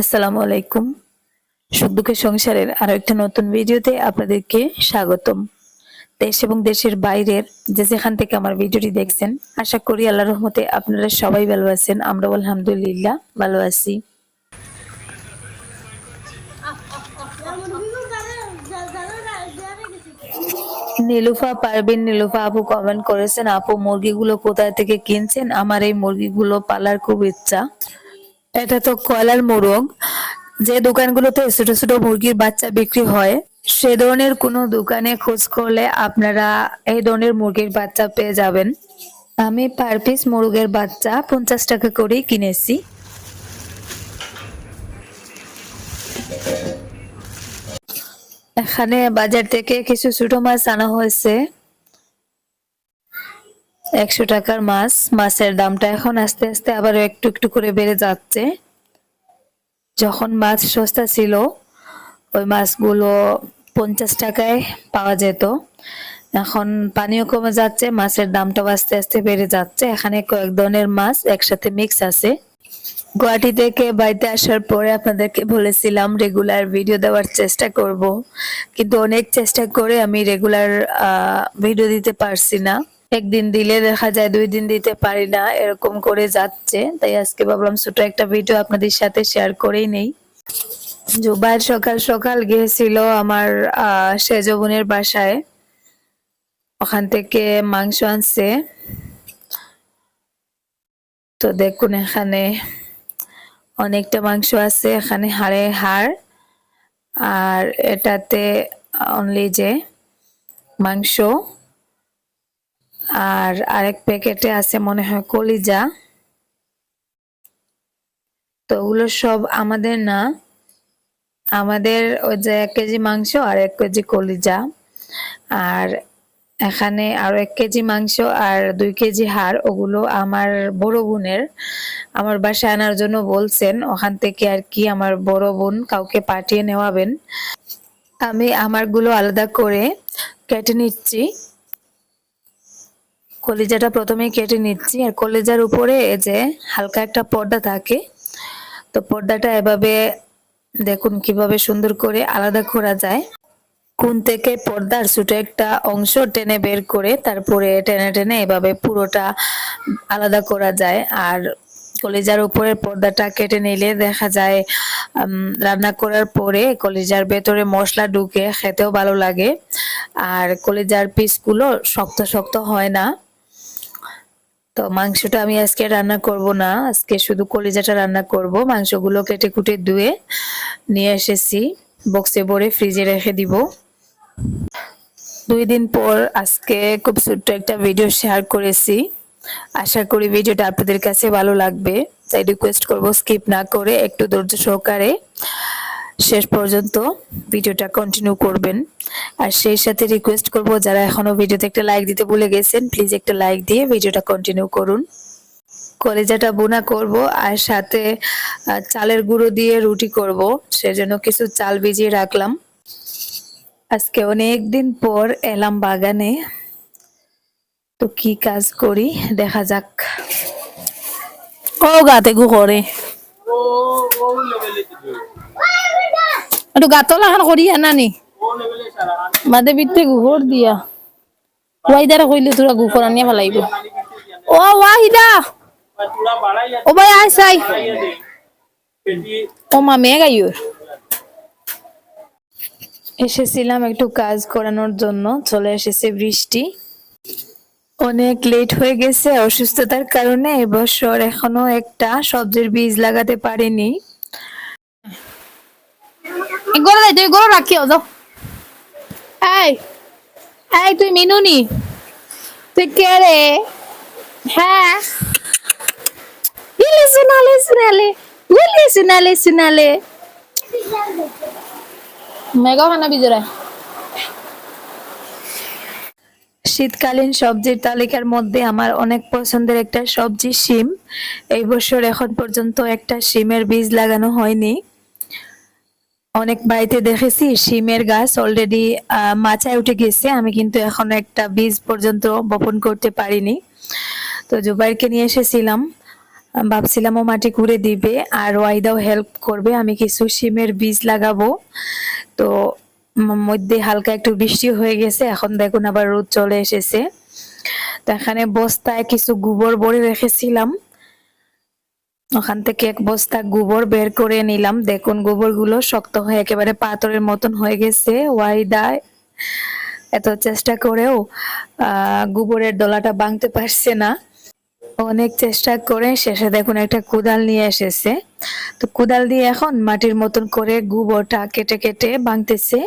আসসালামু আলাইকুম। সুখ দুঃখের সংসারের আরও একটা নতুন ভিডিওতে আপনাদেরকে স্বাগতম। দেশ এবং দেশের বাইরের যে যেখান থেকে আমার ভিডিওটি দেখছেন, আশা করি আল্লাহ রহমতে আপনারা সবাই ভালো আছেন, আমরাও আলহামদুলিল্লাহ ভালো আছি। নীলুফা পারবিন, নীলুফা আপু কমেন্ট করেছেন, আপু, মুরগিগুলো কোথায় থেকে কিনছেন? আমার এই মুরগিগুলো পালার খুব ইচ্ছা। এটা তো কয়লার মোরগ। যে দোকানগুলোতে ছোট ছোট মুরগির বাচ্চা বিক্রি হয়, সে ধরনের কোনো দোকানে খোঁজ করলে আপনারা এই ধরনের মুরগির বাচ্চা পেয়ে যাবেন। আমি পার পিস মুরগের বাচ্চা পঞ্চাশ টাকা করেই কিনেছি। এখানে বাজার থেকে কিছু ছোট মাছ আনা হয়েছে। একশো টাকার মাছ, মাছের দামটা এখন আস্তে আস্তে আবার একটু একটু করে বেড়ে যাচ্ছে। যখন মাছ সস্তা ছিল, ওই মাছগুলো পঞ্চাশ টাকায় পাওয়া যেত। এখন পানিও কমে যাচ্ছে, মাছের দামটাও আস্তে আস্তে বেড়ে যাচ্ছে। এখানে কয়েক ধরনের মাছ একসাথে মিক্স আছে। গুয়াহাটি থেকে বাড়িতে আসার পরে আপনাদেরকে বলেছিলাম রেগুলার ভিডিও দেওয়ার চেষ্টা করব। কিন্তু অনেক চেষ্টা করে আমি রেগুলার ভিডিও দিতে পারছি না। একদিন দিলে দেখা যায়, দুই দিন দিতে পারি না, এরকম করে যাচ্ছে। তাই আজকে ভাবলাম ছোট একটা ভিডিও আপনাদের সাথে শেয়ার করেই নেই। জুবাইর সকাল সকাল গিয়েছিল আমার সেজ বোনের বাসায়। ওখান থেকে মাংস আনছে। তো দেখুন এখানে অনেকটা মাংস আছে, এখানে হাড়ে হাড়। আর এটাতে অনলি যে মাংস। আর আরেক প্যাকেটে আছে মনে হয় কলিজা। তো ওগুলো সব আমাদের না। আমাদের ওই যে এক কেজি মাংস আর এক কেজি কলিজা। আর এখানে আরও এক কেজি মাংস আর দুই কেজি হাড়, ওগুলো আমার বড় বোনের। আমার বাসায় আনার জন্য বলছেন, ওখান থেকে আর কি আমার বড় বোন কাউকে পাঠিয়ে নেওয়াবেন। আমি আমারগুলো আলাদা করে কেটে নিচ্ছি। কলিজাটা প্রথমে কেটে নিচ্ছি আর কলিজার উপরে যে হালকা একটা পর্দা থাকে। তো পর্দাটা এভাবে দেখুন কীভাবে সুন্দর করে আলাদা করা যায়। কোন থেকে পর্দার ছোট একটা অংশ টেনে বের করে তারপরে টেনে টেনে এভাবে পুরোটা আলাদা করা যায়। আর কলিজার উপরের পর্দাটা কেটে নিলে দেখা যায় রান্না করার পরে কলিজার ভেতরে মশলা ঢুকে খেতেও ভালো লাগে। আর কলিজার পিসগুলো শক্ত শক্ত হয় না। তো মাংসটা আমি আজকে রান্না করব না। আজকে শুধু কলিজাটা রান্না করব। মাংসগুলো কেটে কুটে ধুয়ে নিয়ে এসেছি। বক্সে ভরে ফ্রিজে রেখে দিব। দুই দিন পর আজকে খুব ছোট্ট একটা ভিডিও শেয়ার করেছি। আশা করি ভিডিওটা আপনাদের কাছে ভালো লাগবে। তাই রিকোয়েস্ট করব স্কিপ না করে একটু ধৈর্য সহকারে শেষ পর্যন্ত ভিডিওটা কন্টিনিউ করবেন আর সেই সাথে রিকোয়েস্ট করব যারা এখনও ভিডিওতে একটা লাইক দিতে ভুলে গেছেন প্লিজ একটা লাইক দিয়ে ভিডিওটা কন্টিনিউ করুন কলেজাটা বোনা করব আর সাথে চালের গুঁড়ো দিয়ে রুটি করব সেজন্য কিছু চাল ভিজিয়ে রাখলাম আজকে অনেক দিন পর এলাম বাগানে তো কি কাজ করি দেখা যাক ও গাতে গু করে একটু গাতলা খান করি নানি মাদে বিতে গুহর দিয়া। ওয়াইদারে কইলে তোরা গু করা নিয়ে ফেলাইব ও ওয়াহিদা ও ভাই আয় সাই ও মা মেয়ে গাইর এসেছিলাম একটু কাজ করানোর জন্য, চলে এসেছে বৃষ্টি। অনেক লেট হয়ে গেছে অসুস্থতার কারণে এবছর এখনও একটা সবজির বীজ লাগাতে পারিনি গরো যাই তুই গরো রাখি ও যাও। এই এই তুই মিনুনি। তুই কে রে? হ্যাঁ। ইলে সুনালে সুনালে ইলে সুনালে সুনালে। মেঘা খানা বিজরা শীতকালীন সবজির তালিকার মধ্যে আমার অনেক পছন্দের একটা সবজি শিম। এই বছর এখন পর্যন্ত একটা শিমের বীজ লাগানো হয়নি। অনেক বাড়িতে দেখেছি, শিমের গাছ অলরেডি মাচায় উঠে গেছে। আমি কিন্তু এখনও একটা বীজ পর্যন্ত বপন করতে পারিনি। তো জুবাইরকে নিয়ে এসেছিলাম। ভাবছিলাম ও মাটি কুড়ে দিবে আর ওয়াইদাও হেল্প করবে। আমি কিছু শিমের বীজ লাগাবো। তো মধ্যে হালকা একটু বৃষ্টি হয়ে গেছে। এখন দেখুন আবার রোদ চলে এসেছে। তো এখানে বস্তায় কিছু গোবর ভরে রেখেছিলাম। ওখান থেকে এক বস্তা গোবর বের করে নিলাম। দেখুন, গোবরগুলো শক্ত হয়ে একেবারে পাথরের মতন হয়ে গেছে, ওয়াইদা। এত চেষ্টা করেও গোবরের দলাটা ভাঙতে পারছে না। অনেক চেষ্টা করে, শেষে দেখুন একটা কোদাল নিয়ে এসেছে। তো কোদাল দিয়ে এখন মাটির মতন করে গোবরটা কেটে কেটে ভাঙতেছে।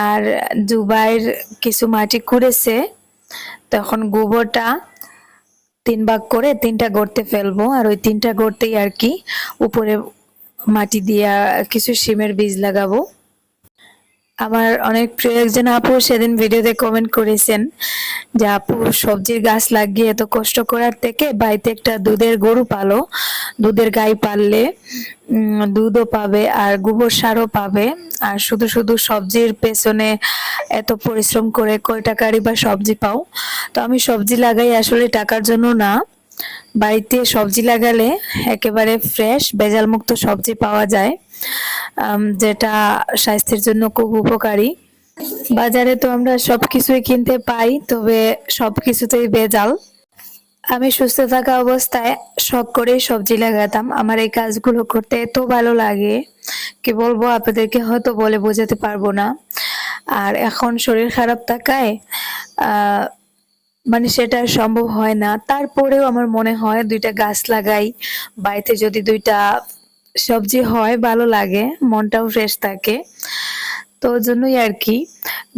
আর জুবাইর কিছু মাটি কুড়েছে তখন গোবরটা তিন ভাগ করে তিনটা গর্তে ফেলব। আর ওই তিনটা গর্তেই আর কি উপরে মাটি দিয়ে কিছু সিমের বীজ লাগাবো। আমার অনেক প্রিয় একজন আপু, সেদিন ভিডিওতে কমেন্ট করেছেন যে, আপু, সবজির গাছ লাগিয়ে এত কষ্ট করার থেকে বাড়িতে একটা দুধের গরু পালো। দুধের গাই পাললে দুধও পাবে আর গোবর সারও পাবে। আর শুধু শুধু সবজির পেছনে এত পরিশ্রম করে কয় টাকারই বা সবজি পাও? তো আমি সবজি লাগাই আসলে টাকার জন্য না। বাড়িতে সবজি লাগালে একেবারে ফ্রেশ ভেজাল মুক্ত সবজি পাওয়া যায় যেটা স্বাস্থ্যের জন্য খুব উপকারী। বাজারে তো আমরা সবকিছুই কিনতে পাই, তবে সব কিছুতেই ভেজাল। আমি সুস্থ থাকা অবস্থায় শখ করেই সবজি লাগাতাম। আমার এই কাজগুলো করতে এত ভালো লাগে, কি বলব, আপনাদেরকে হয়তো বলে বোঝাতে পারব না। আর এখন শরীর খারাপ থাকায় মানে সেটা সম্ভব হয় না। তারপরেও আমার মনে হয় দুইটা গাছ লাগাই, বাড়িতে যদি দুইটা সবজি হয়, ভালো লাগে, মনটাও ফ্রেশ থাকে। তো জন্যই আর কি,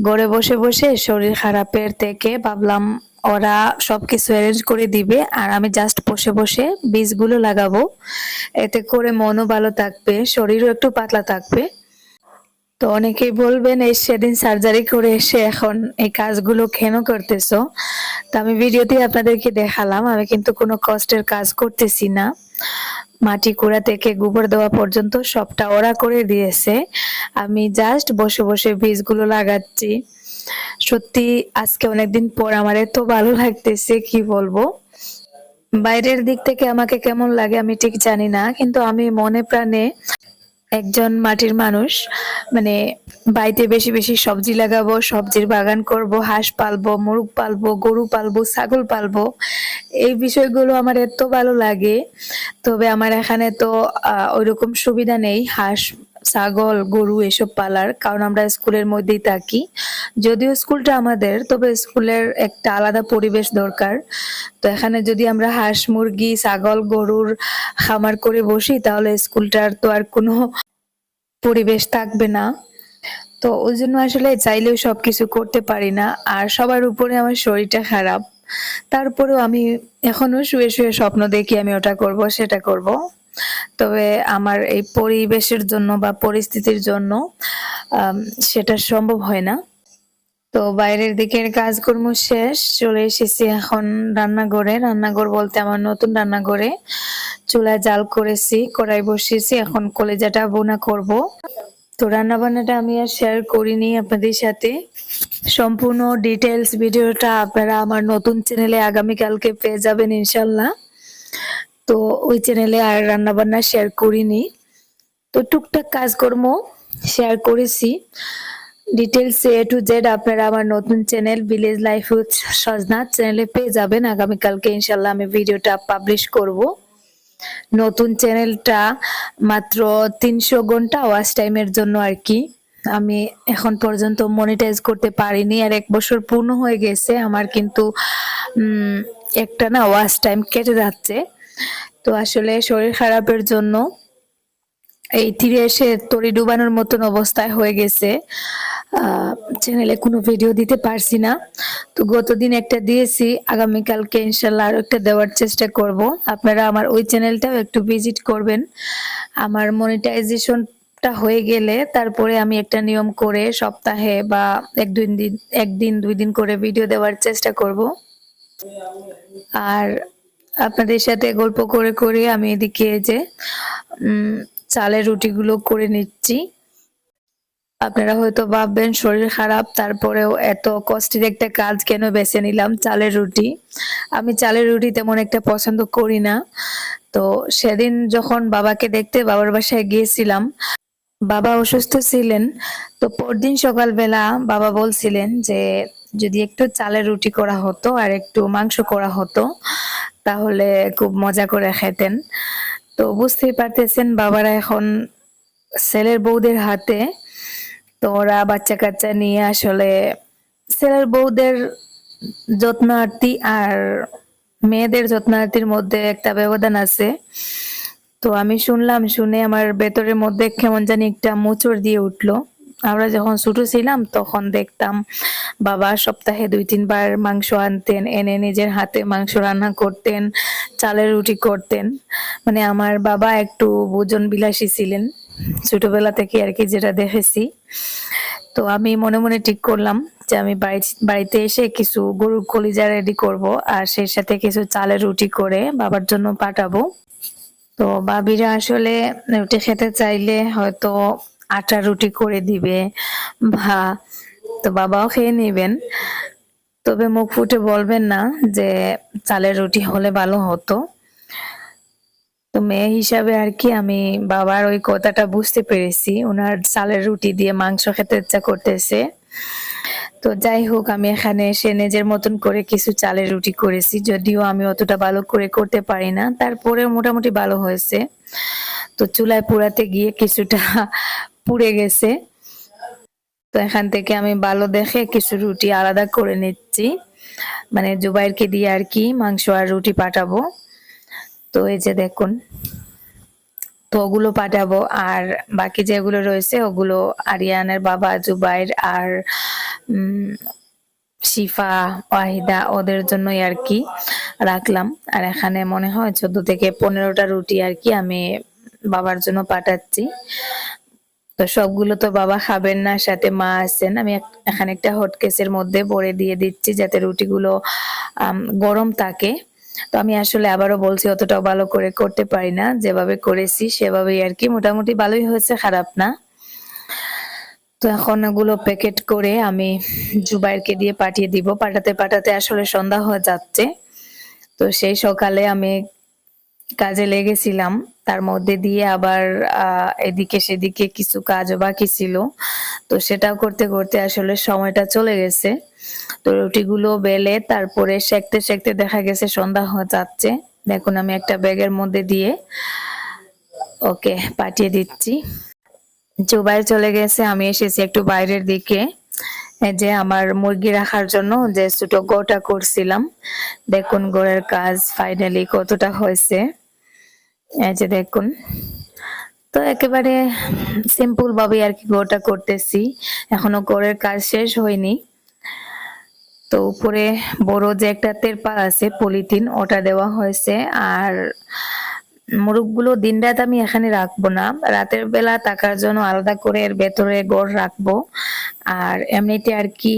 ঘরে বসে বসে শরীর খারাপের থেকে ভাবলাম ওরা সবকিছু অ্যারেঞ্জ করে দিবে আর আমি জাস্ট বসে বসে বীজগুলো লাগাবো। এতে করে মনও ভালো থাকবে, শরীরও একটু পাতলা থাকবে। তো অনেকেই বলবেন, এই সেদিন সার্জারি করে এসে এখন এই কাজগুলো কেন করতেছো? তো আমি ভিডিওতে আপনাদেরকে দেখালাম। আমি কিন্তু কোনো কষ্টের কাজ করতেছি না। মাটি, কুড়া থেকে গোবর দেওয়া পর্যন্ত সবটা ওরা করে দিয়েছে। আমি জাস্ট বসে বসে বীজগুলো লাগাচ্ছি। সত্যি, আজকে অনেকদিন পর আমার এত ভালো লাগতেছে, কি বলব? বাইরের দিক থেকে আমাকে কেমন লাগে আমি ঠিক জানি না, কিন্তু আমি মনে প্রাণে একজন মাটির মানুষ মানে বাড়িতে বেশি বেশি সবজি লাগাবো, সবজির বাগান করব, হাঁস পালবো, মুরগ পালবো, গরু পালবো, ছাগল পালবো। এই বিষয়গুলো আমার এত ভালো লাগে। তবে আমার এখানে তো ওইরকম সুবিধা নেই। হাঁস ছাগল, গরু এসব পালার, কারণ আমরা স্কুলের মধ্যেই থাকি। যদিও স্কুলটা আমাদের, তবে স্কুলের একটা আলাদা পরিবেশ দরকার। তো এখানে যদি আমরা হাঁস, মুরগি, ছাগল, গরুর খামার করে বসি, তাহলে স্কুলটার তো আর কোনো পরিবেশ থাকবে না। তো ওই জন্য আসলে চাইলেও সবকিছু করতে পারি না, আর সবার উপরে আমার শরীরটা খারাপ। তারপরেও আমি এখনও শুয়ে শুয়ে স্বপ্ন দেখি আমি ওটা করব, সেটা করব। তবে আমার এই পরিবেশের জন্য বা পরিস্থিতির জন্য সেটা সম্ভব হয় না। তো বাইরের দিকের কাজকর্ম শেষ, চলে এসেছি এখন রান্নাঘরে। রান্নাঘর বলতে আমার নতুন রান্নাঘরে। চুলায় জাল করেছি, কড়াই বসিয়েছি, এখন কলেজাটা বোনা করব। তো রান্না বান্নাটা আমি আর শেয়ার করিনি আপনাদের সাথে। সম্পূর্ণ ডিটেলস ভিডিওটা আপনারা আমার নতুন চ্যানেলে আগামীকালকে পেয়ে যাবেন ইনশাল্লাহ। তো ওই চ্যানেলে আর রান্না বান্না শেয়ার করিনি। তো টুকটাক কাজকর্ম শেয়ার করেছি। ডিটেলস এ টু জেড আপনারা আমার নতুন চ্যানেল ভিলেজ লাইফ উইথ সজনা চ্যানেলে পেয়ে যাবেন। আগামীকালকে ইনশাল্লাহ আমি ভিডিওটা পাবলিশ করব। নতুন চ্যানেলটা মাত্র তিনশো ঘণ্টা ওয়াচ টাইমের জন্য আর কি। আমি এখন পর্যন্ত মনিটাইজ করতে পারিনি আর এক বছর পূর্ণ হয়ে গেছে। আমার কিন্তু একটা না ওয়াচ টাইম কেটে যাচ্ছে। তো আসলে শরীর খারাপের জন্য এই তীরে এসে তরি ডুবানোর মতন অবস্থায় হয়ে গেছে। চ্যানেলে কোনো ভিডিও দিতে পারছি না। তো গতদিন একটা দিয়েছি, আগামীকালকে ইনশাল্লাহ আরও একটা দেওয়ার চেষ্টা করব। আপনারা আমার ওই চ্যানেলটাও একটু ভিজিট করবেন। আমার মনিটাইজেশনটা হয়ে গেলে তারপরে আমি একটা নিয়ম করে সপ্তাহে বা এক দুই দিন একদিন, দুই দিন করে ভিডিও দেওয়ার চেষ্টা করব। আর আপনাদের সাথে গল্প করে করে আমি এদিকে যে চালের রুটিগুলো করে নিচ্ছি। আপনারা হয়তো ভাববেন, শরীর খারাপ, তারপরেও এত কষ্টের একটা কাজ কেন বেছে নিলাম চালের রুটি? আমি চালের রুটি তেমন একটা পছন্দ করি না। তো সেদিন যখন বাবাকে দেখতে বাবার বাসায় গিয়েছিলাম, বাবা অসুস্থ ছিলেন। তো পরদিন সকালবেলা বাবা বলছিলেন যে, যদি একটু চালের রুটি করা হতো আর একটু মাংস করা হতো তাহলে খুব মজা করে খেতেন তো বুঝতেই পারতেছেন বাবারা এখন ছেলের বউদের হাতে। তো ওরা বাচ্চা কাচ্চা নিয়ে আসলে ছেলের বউদের যত্নার্থী আর মেয়েদের যত্নার্থীর মধ্যে একটা ব্যবধান আছে। তো আমি শুনলাম, শুনে আমার ভেতরের মধ্যে কেমন জানি একটা মোচড় দিয়ে উঠল। আমরা যখন ছোট ছিলাম, তখন দেখতাম বাবা সপ্তাহে দুই, তিনবার মাংস আনতেন, এনে নিজের হাতে মাংস রান্না করতেন, চালের রুটি করতেন। মানে আমার বাবা একটু ভোজন বিলাসী ছিলেন। ছোটবেলা থেকে আর কি যেটা দেখেছি। তো আমি মনে মনে ঠিক করলাম যে আমি বাড়ি, বাড়িতে এসে কিছু গরুর কলিজা রেডি করব আর সেই সাথে কিছু চালের রুটি করে বাবার জন্য পাঠাবো। তো বাবিরা আসলে রুটি খেতে চাইলে হয়তো আটা রুটি করে দিবে বা তো বাবাও খেয়ে নেবেন। তবে মুখ ফুটে বলবেন না যে চালের রুটি হলে ভালো হতো। তো মেয়ে হিসাবে আর কি আমি বাবার ওই কথাটা বুঝতে পেরেছি। ওনার চালের রুটি দিয়ে মাংস খেতে ইচ্ছা করতেছে। তো যাই হোক, আমি এখানে এসে নিজের মতন করে কিছু চালের রুটি করেছি। যদিও আমি অতটা ভালো করে করতে পারি না তারপরে মোটামুটি ভালো হয়েছে। তো চুলায় পোড়াতে গিয়ে কিছুটা পুড়ে গেছে। তো এখান থেকে আমি ভালো দেখে কিছু রুটি আলাদা করে নিচ্ছি। মানে জুবাইরকে দিয়ে আর কি মাংস আর রুটি পাঠাবো। তো এই যে দেখুন, তো ওগুলো পাঠাবো। আর বাকি যেগুলো রয়েছে, ওগুলো আরিয়ানের বাবা, জুবাইর আর শিফা, ওয়াহিদা, ওদের জন্যই আর কি রাখলাম। আর এখানে মনে হয় চোদ্দ থেকে পনেরোটা রুটি আর কি আমি বাবার জন্য পাঠাচ্ছি। তো সবগুলো তো বাবা খাবেন না, সাথে মা আছেন। আমি এখানে একটা হটকেসের মধ্যে ভরে দিয়ে দিচ্ছি যাতে রুটিগুলো গরম থাকে। তো আমি আসলে আবারও বলছি, অতটাও ভালো করে করতে পারি না। যেভাবে করেছি, সেভাবেই আর কি। মোটামুটি ভালোই হয়েছে, খারাপ না। তো এখন ওগুলো প্যাকেট করে আমি জুবাইরকে দিয়ে পাঠিয়ে দিব। পাঠাতে পাঠাতে আসলে সন্ধ্যা হয়ে যাচ্ছে। তো সেই সকালে আমি কাজে লেগেছিলাম। তার মধ্যে দিয়ে আবার এদিকে সেদিকে কিছু কাজও বাকি ছিল। তো সেটাও করতে করতে আসলে সময়টা চলে গেছে। তো রুটিগুলো বেলে তারপরে সেকতে সেকতে দেখা গেছে সন্ধ্যা হয়ে যাচ্ছে। দেখুন আমি একটা ব্যাগের মধ্যে দিয়ে ওকে পাঠিয়ে দিচ্ছি। জুবাই চলে গেছে, আমি এসেছি একটু বাইরের দিকে। যে আমার মুরগি রাখার জন্য যে ছোট গোটা করছিলাম। দেখুন গোড়ের কাজ ফাইনালি কতটা হয়েছে। এই যে দেখুন। তো একেবারে সিম্পল ভাবে আর কি গোটা করতেছি। এখনও গোড়ের কাজ শেষ হয়নি। তো উপরে বড় যে একটা তেরপাল আছে, পলিথিন, ওটা দেওয়া হয়েছে। আর মোরগগুলো দিন রাত আমি এখানে রাখব না। রাতের বেলা থাকার জন্য আলাদা করে এর ভেতরে গড় রাখব। আর এমনিতে আর কি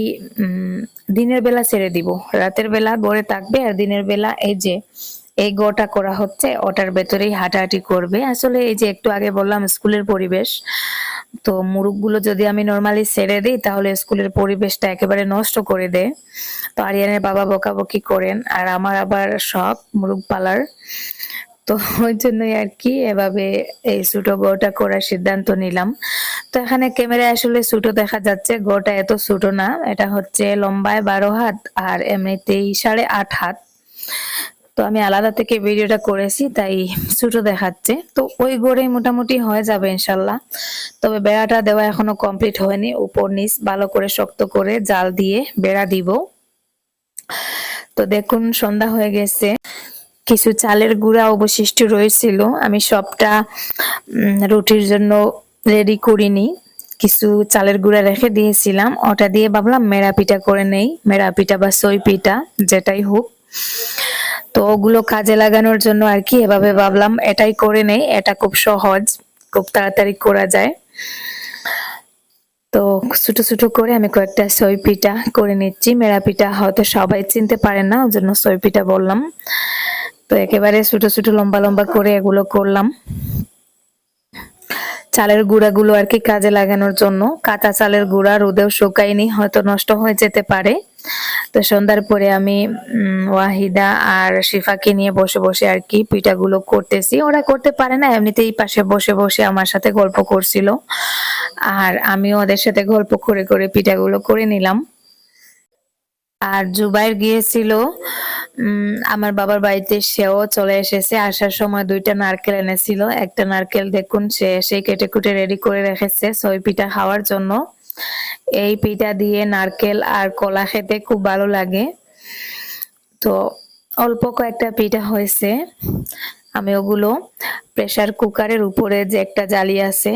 দিনের বেলা ছেড়ে দিব। রাতের বেলা গড়ে থাকবে আর দিনের বেলা এই যে এই গোটা করা হচ্ছে, ওটার ভেতরেই হাঁটাহাঁটি করবে। আসলে এই যে একটু আগে বললাম, স্কুলের পরিবেশ। তো মুরগগুলো যদি আমি নর্মালি ছেড়ে দিই, তাহলে স্কুলের পরিবেশটা একেবারে নষ্ট করে দেয়। তো আরিয়ানের বাবা বকাবকি করেন, আর আমার আবার শখ মুরগ পালার। তো ওই জন্যই আর কি এভাবে এই ছোটো গোটা করার সিদ্ধান্ত নিলাম। তো এখানে ক্যামেরায় আসলে ছোট দেখা যাচ্ছে, গোটা এত ছোট না। এটা হচ্ছে লম্বায় বারো হাত, আর এমনিতেই সাড়ে আট হাত। তো আমি আলাদা থেকে ভিডিওটা করেছি, তাই ছোট দেখাচ্ছে। তো ওই গড়েই মোটামুটি হয়ে যাবে ইনশাল্লাহ। তবে বেড়াটা দেওয়া এখনও কমপ্লিট হয়নি, উপর নিচ ভালো করে শক্ত করে জাল দিয়ে বেড়া দিব। তো দেখুন, সন্ধ্যা হয়ে গেছে। কিছু চালের গুঁড়া অবশিষ্ট রয়েছিল, আমি সবটা রুটির জন্য রেডি করিনি। কিছু চালের গুঁড়া রেখে দিয়েছিলাম, ওটা দিয়ে ভাবলাম মেরা পিঠা করে নেই মেরা পিঠা বা সই পিঠা, যেটাই হোক। তো ওগুলো কাজে লাগানোর জন্য আর কি এভাবে ভাবলাম, এটাই করে নেই, এটা খুব সহজ, খুব তাড়াতাড়ি করা যায়। তো ছোটো ছোটো করে আমি কয়েকটা সই পিঠা করে নিচ্ছি, মেরা পিঠা হয়তো সবাই চিনতে পারে না ওই জন্য সই পিঠা বললাম। তো একেবারে ছোটো ছোটো লম্বা লম্বা করে এগুলো করলাম। চালের গুঁড়াগুলো আর কি কাজে লাগানোর জন্য। কাঁচা চালের গুঁড়া রোদেও শুকায়নি, হয়তো নষ্ট হয়ে যেতে পারে। তো সন্ধ্যার পরে আমি ওয়াহিদা আর শিফাকে নিয়ে বসে বসে আর কি পিঠাগুলো করতেছি। ওরা করতে পারে না, এমনিতেই পাশে বসে বসে আমার সাথে গল্প করছিল। আর আমিও ওদের সাথে গল্প করে করে পিঠাগুলো করে নিলাম। আর জুবাইর গিয়েছিল আমার বাবার বাড়িতে সেও চলে এসেছে। আসার সময় দুইটা নারকেল এনেছিল। একটা নারকেল দেখুন, সে সেই কেটে কুটে রেডি করে রেখেছে সই পিঠা খাওয়ার জন্য। এই পিঠা দিয়ে নারকেল আর কলা খেতে খুব ভালো লাগে। তো অল্প কয়েকটা পিঠা হয়েছে। আমি ওগুলো প্রেসার কুকারের উপরে যে একটা জালি আছে,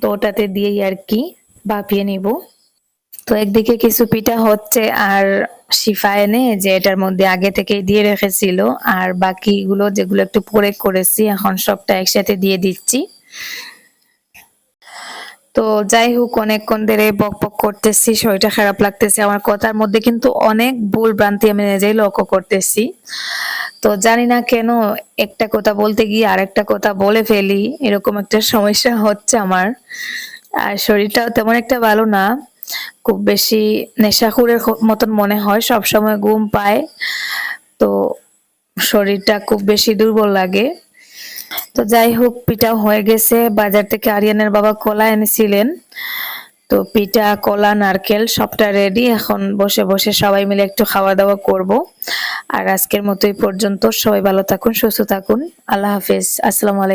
তো ওটাতে দিয়েই আর কি ভাপিয়ে নিব। তো একদিকে কিছু পিঠা হচ্ছে আর শিফা এনে যে এটার মধ্যে আগে থেকেই দিয়ে রেখেছিল, আর বাকিগুলো যেগুলো একটু পরে করেছি, এখন সবটা একসাথে দিয়ে দিচ্ছি। তো যাই হোক, অনেকক্ষণ ধরে বক বক করতেছি, শরীরটা খারাপ লাগতেছে, আমার কথার মধ্যে কিন্তু অনেক ভুল ভ্রান্তি আমি নিজেই লক্ষ্য করতেছি। তো জানি না কেন একটা কথা বলতে গিয়ে আরেকটা কথা বলে ফেলি, এরকম একটা সমস্যা হচ্ছে আমার। আর শরীরটাও তেমন একটা ভালো না। খুব বেশি নেশাখুরের মতন মনে হয় সব সময় ঘুম পায়। তো শরীরটা খুব বেশি দুর্বল লাগে। তো যাই হোক, পিঠা হয়ে গেছে। বাজার থেকে আরিয়ানের বাবা কলা এনেছিলেন। তো পিঠা, কলা, নারকেল সবটা রেডি এখন বসে বসে সবাই মিলে একটু খাওয়া দাওয়া করব। আর আজকের মতো এই পর্যন্ত। সবাই ভালো থাকুন, সুস্থ থাকুন। আল্লাহ হাফিজ। আসসালামু আলাইকুম।